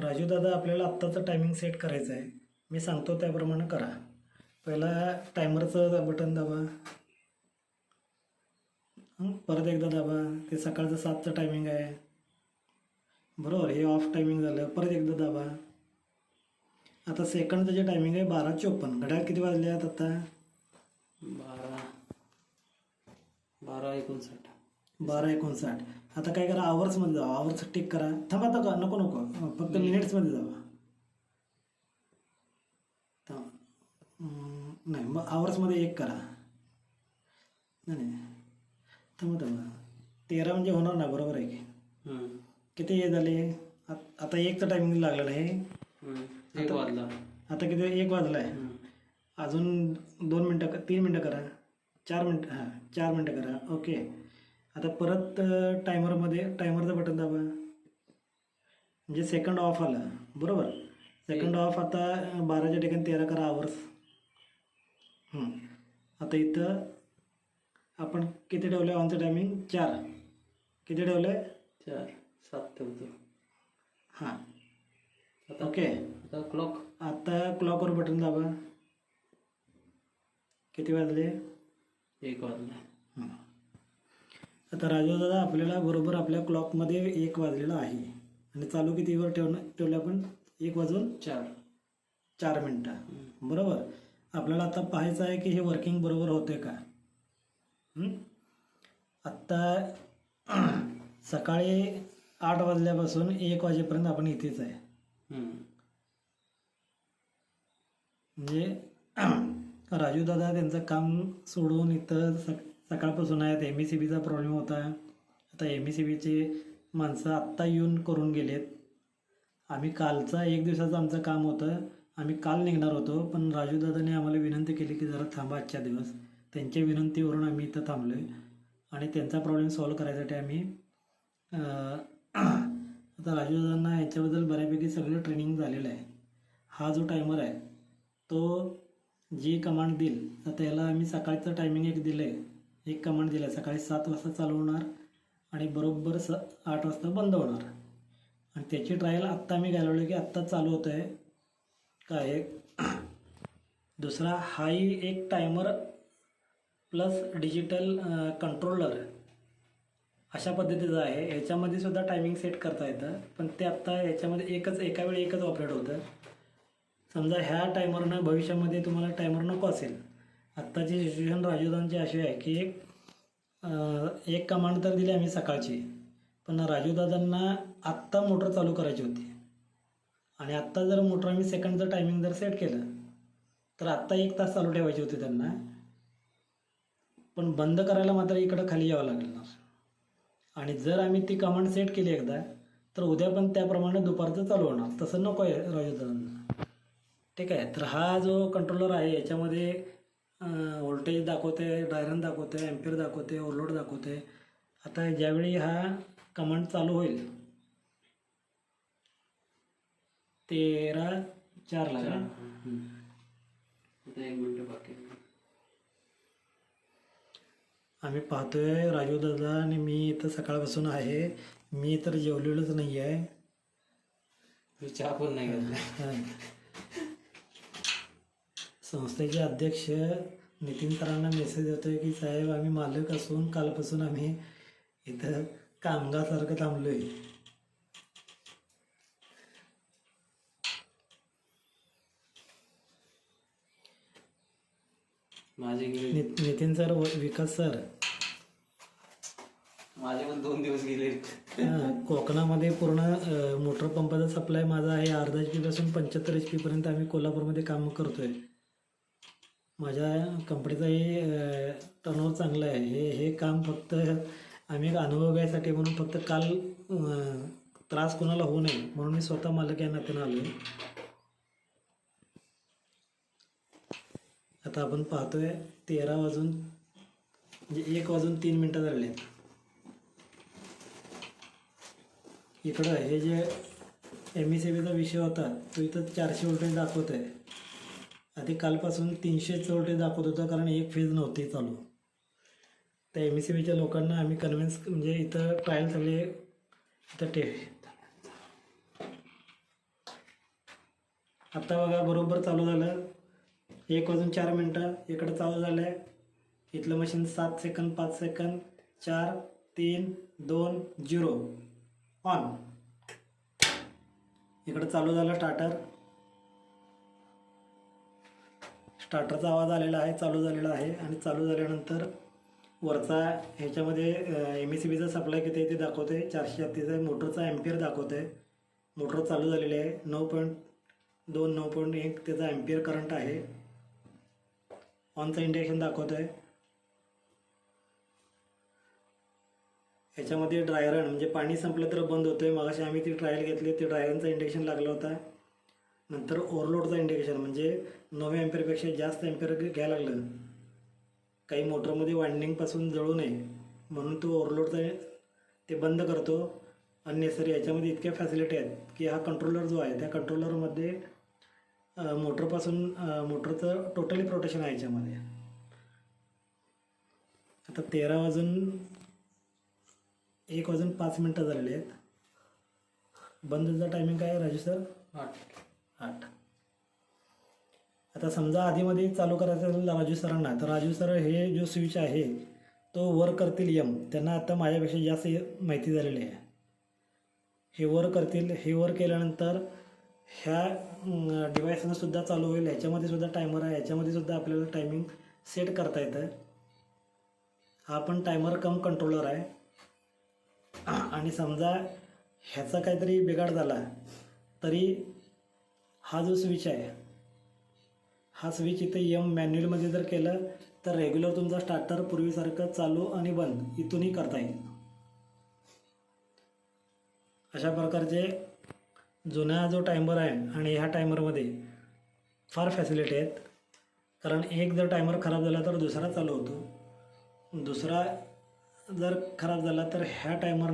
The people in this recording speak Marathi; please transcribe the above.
राजू दादा आपल्याला आत्ताचं टायमिंग सेट करायचं आहे. मी सांगतो त्याप्रमाणे करा. पहिला टायमरचं बटन दाबा. परत एकदा दाबा. ते सकाळचं सातचं टायमिंग आहे. बरोबर हे ऑफ टायमिंग झालं. परत एकदा दाबा. आता सेकंडचं जे टायमिंग आहे बारा चोपन्न. घड्याळ किती वाजले आहेत आता? बारा. बारा एकोणसाठ. बारा एकोणसाठ. आता काय करा आवर्समध्ये जावा. आवर्स टिक करा. थांबा आता नको नको. फक्त मिनिट्समध्ये जावा. नाही मग आवर्समध्ये एक करा. नाही नाही. थांबा थांबा. तेरा म्हणजे होणार ना बरोबर आहे की. किती हे झाले? आत- आता एकचं टायमिंग लागलेलं आहे. एक वाजला. आता किती? एक वाजला आहे. अजून दोन मिनटं तीन मिनटं करा. चार मिनटं हां चार मिनटं करा. ओके. आता परत टायमरमध्ये टायमरचं बटन दाबा. म्हणजे सेकंड ऑफ आलं. बरोबर? सेकंड ऑफ आता बाराच्या ठिकाणी तेरा करा आवर्स. आता इथं आपण किती ठेवलं आहे ऑनचं टायमिंग चार. किती ठेवलं आहे चार. सात ठेवतो. हां. आता ओके. आता क्लॉक आता क्लॉकवर बटन दाबा. किती वाजले? एक वाजला. हं. आता राजू दादा आपल्याला बरोबर आपल्या क्लॉकमध्ये एक वाजलेला आहे. आणि चालू कितीवर ठेवणं ठेवलं आपण? एक वाजून चार. चार मिनटं. बरोबर? आपल्याला आता पाहायचं आहे की हे वर्किंग बरोबर होते का? आत्ता सकाळी आठ वाजल्यापासून एक वाजेपर्यंत आपण इथेच आहे. म्हणजे राजू दादा त्यांचं काम सोडून इथं सक सकाळपासून आहेत एम ई सी बीचा प्रॉब्लेम होता आता एम ई सी बीचे माणसं आत्ता येऊन करून गेलेत. आम्ही कालचा एक दिवसाचं आमचं काम होतं. आम्ही काल निघणार होतो पण राजूदादाने आम्हाला विनंती केली की जरा थांबा आजच्या दिवस. त्यांच्या विनंतीवरून आम्ही इथं थांबलो आहे आणि त्यांचा प्रॉब्लेम सॉल्व करायसाठी आम्ही आता राजूदादांना याच्याबद्दल बऱ्यापैकी सगळं ट्रेनिंग झालेलं आहे. हा जो टायमर आहे तो जी कमांड देईल तर त्याला आम्ही सकाळचं टायमिंग एक दिलं आहे एक कमांड दिलं आहे सकाळी सात वाजता चालू होणार आणि बरोबर स आठ वाजता बंद होणार. आणि त्याची ट्रायल आत्ता मी घालवलं की आत्ता चालू होतं आहे? काय दुसरा हाही एक टायमर प्लस डिजिटल कंट्रोलर अशा पद्धतीचं आहे. याच्यामध्ये सुद्धा टायमिंग सेट करता येतं. पण ते आत्ता याच्यामध्ये एकच एका वेळी एकच ऑपरेट होतं. समजा ह्या टायमरनं भविष्यामध्ये तुम्हाला टायमर नको असेल आत्ताची सिच्युएशन राजूदांची अशी आहे की एक एक कमांड तर दिली आम्ही सकाळची पण राजूदादांना आत्ता मोटर चालू करायची होती. आणि आत्ता जर मोटर आम्ही सेकंडचं टायमिंग जर सेट केलं तर आत्ता एक तास चालू ठेवायची होती त्यांना. पण बंद करायला मात्र इकडं खाली यावं लागणार. आणि जर आम्ही ती कमांड सेट केली एकदा तर उद्या पण त्याप्रमाणे दुपारचं चालू होणार. तसं नको आहे राजूदादांना. ठीक आहे? तर हा जो कंट्रोलर आहे याच्यामध्ये व्होल्टेज दाखवते डायरन दाखवते एम्पियर दाखवते ओव्हरलोड दाखवते. आता ज्यावेळी हा कमांड चालू होईल तेरा चार लागला. एक मिनिट बाकी. आम्ही पाहतोय राजू दादा आणि मी इथं सकाळपासून आहे. मी तर जेवलेलोच नाही आहे चहा पण नाही. संस्थेचे अध्यक्ष नितीन सरांना मेसेज येतोय की साहेब आम्ही मालक असून कालपासून आम्ही इथं कामगारसारखं थांबलोय. माझे गेले नितीन सर विकास सर. माझे पण दोन दिवस गेले कोकणामध्ये पूर्ण मोटर पंपाचा सप्लाय माझा आहे. अर्धा एच पीपासून पंच्याहत्तर एच पीपर्यंत आम्ही कोल्हापूरमध्ये काम करतोय. माझ्या कंपनीचाही टर्नओवर चांगलं आहे. हे हे काम फक्त आम्ही एक अनुभव घ्यायसाठी म्हणून फक्त काल त्रास कोणाला होऊ नये म्हणून मी स्वतः मालक या नात्यानं आलो आता आपण पाहतोय तेरा वाजून म्हणजे एक वाजून तीन मिनटं झाले आहेत. इकडं हे जे एम ई सी बीचा विषय होता तो इथं चारशे वोल्टेज दाखवत आहे आधी कालपासून तीनशेच वोल्टेज दाखवत होतं कारण एक फेज नव्हती चालू. त्या एम एस सी बीच्या लोकांना आम्ही कन्व्हिन्स म्हणजे इथं ट्रायल सगळे इथं टे आत्ता बघा बरोबर चालू झालं. एक वाजून चार मिनटं इकडं चालू झालं आहे इथलं मशीन सात सेकंद पाच सेकंद चार तीन दोन झिरो ऑन इकडं चालू झालं स्टार्टर स्टार्टरचा आवाज आलेला आहे चालू झालेला आहे आणि चालू झाल्यानंतर वरचा ह्याच्यामध्ये एम एस सी बीचा सप्लाय किती आहे ते दाखवते. चारशे छत्तीस आहे. मोटरचा एम्पियर दाखवत. आहे मोटर चालू झालेली आहे. नऊ पॉईंट दोन नऊ पॉईंट एक त्याचा एम्पियर करंट आहे. ऑनचं इंडिकेशन दाखवत आहे ह्याच्यामध्ये ड्रायरन म्हणजे पाणी संपलं तर बंद होतं आहे मगाशी आम्ही ती ट्रायल घेतली. ते ड्रायरनचा इंडेक्शन लागला होता. नंतर ओव्हरलोडचं इंडिकेशन म्हणजे नऊ एम्पियरपेक्षा जास्त एम्पेर घ्यायला लागलं. काही मोटरमध्ये वायंडिंगपासून जळू नये. म्हणून तो ओव्हरलोडचा ते बंद करतो. अननेसरी याच्यामध्ये इतक्या फॅसिलिटी आहेत की हा कंट्रोलर जो आहे त्या कंट्रोलरमध्ये मोटरपासून मोटरचं टोटली प्रोटेक्शन आहे याच्यामध्ये. आता तेरा वाजून एक वाजून पाच मिनटं झालेले आहेत. बंदचा टायमिंग काय राजू सर आठ. आठ. आता समजा आधीमध्ये चालू करायचं असेल राजू सरांना तर राजू सर हे जो स्विच आहे तो वर करतील यम त्यांना आता माझ्यापेक्षा जास्त माहिती झालेली आहे. हे वर करतील हे वर केल्यानंतर ह्या डिव्हाइसनं सुद्धा चालू होईल. ह्याच्यामध्ये सुद्धा टायमर आहे. ह्याच्यामध्ये सुद्धा आपल्याला टायमिंग सेट करता येतं हा पण टायमर कम कंट्रोलर आहे. आणि समजा ह्याचा काहीतरी बिघाड झाला तरी हा जो स्विच आहे हा स्विच इथे यम मॅन्युअलमध्ये जर केलं तर रेग्युलर तुमचा स्टार्टर पूर्वीसारखं चालू आणि बंद इथूनही करता येईल. अशा प्रकारचे जुना जो टायमर आहे आणि ह्या टायमरमध्ये फार फॅसिलिटी आहेत. कारण एक जर टायमर खराब झाला तर दुसरा चालू होतो. दुसरा जर खराब झाला तर ह्या टायमर